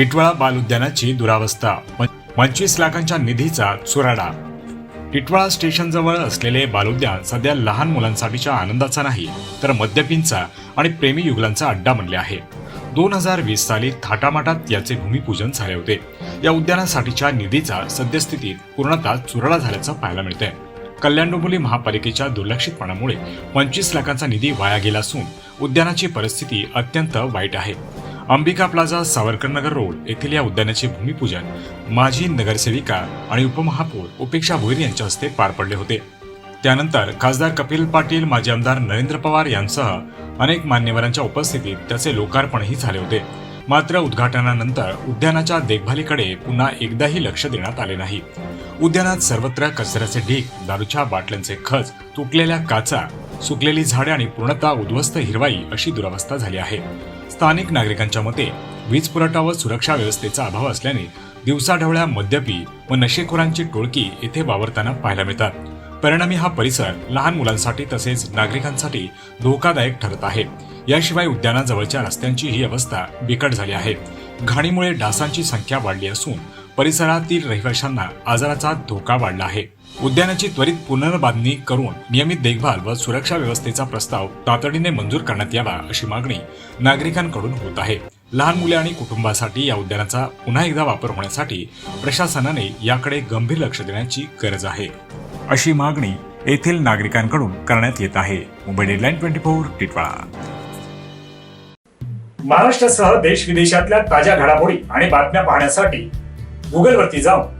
टिटवाळा बाल उद्यानाची दुरावस्था पंचवीस लाखांच्या निधीचा चुराडा. टिटवाळा स्टेशनजवळ असलेले बालउद्यान सध्या लहान मुलांसाठीच्या आनंदाचा नाही तर मद्यपींचा आणि प्रेमी युगलांचा अड्डा बनले आहे. दोन हजार वीस साली थाटामाटात याचे भूमिपूजन झाले होते. या उद्यानासाठीच्या निधीचा सद्यस्थितीत पूर्णतः चुराडा झाल्याचं पाहायला मिळतंय. कल्याण डोंबिवली महापालिकेच्या दुर्लक्षितपणामुळे पंचवीस लाखांचा निधी वाया गेला असून उद्यानाची परिस्थिती अत्यंत वाईट आहे. अंबिका प्लाझा सावरकरनगर रोड येथील या उद्यानाचे भूमिपूजन माजी नगरसेविका आणि उपमहापौर उपेक्षा भोईर यांच्या हस्ते पार पडले होते. त्यानंतर खासदार कपिल पाटील माजी आमदार नरेंद्र पवार यांसह अनेक मान्यवरांच्या उपस्थितीत त्याचे लोकार्पणही झाले होते. मात्र उद्घाटनानंतर उद्यानाच्या देखभालीकडे पुन्हा एकदाही लक्ष देण्यात आले नाही. उद्यानात सर्वत्र कचऱ्याचे ढीक दारूच्या बाटल्यांचे खच तुटलेल्या काचा सुकलेली झाडे आणि पूर्णतः उद्ध्वस्त हिरवाई अशी दुरावस्था झाली आहे. स्थानिक नागरिकांच्या मते वीज पुरवठा व सुरक्षा व्यवस्थेचा अभाव असल्याने दिवसाढवळ्या मद्यपी व नशेखोरांची टोळकी येथे वावरताना पाहायला मिळतात. परिणामी हा परिसर लहान मुलांसाठी तसेच नागरिकांसाठी धोकादायक ठरत आहे. याशिवाय उद्यानाजवळच्या रस्त्यांची ही अवस्था बिकट झाली आहे. घाणीमुळे डासांची संख्या वाढली असून परिसरातील रहिवाशांना आजाराचा धोका वाढला आहे. उद्यानाची त्वरित पुनर्बांधणी करून नियमित देखभाल व सुरक्षा व्यवस्थेचा प्रस्ताव तातडीने मंजूर करण्यात यावा अशी मागणी नागरिकांकडून होत आहे. लहान मुले आणि कुटुंबासाठी या उद्यानाचा पुन्हा एकदा वापर होण्यासाठी प्रशासनाने याकडे गंभीर लक्ष देण्याची गरज आहे. अशी मागणी येथील नागरिकांकडून करण्यात येत आहे. Mumbai deadline twenty four Titwala. महाराष्ट्रासह देश विदेशातल्या ताज्या घडामोडी आणि बातम्या पाहण्यासाठी गुगलवरती जाऊन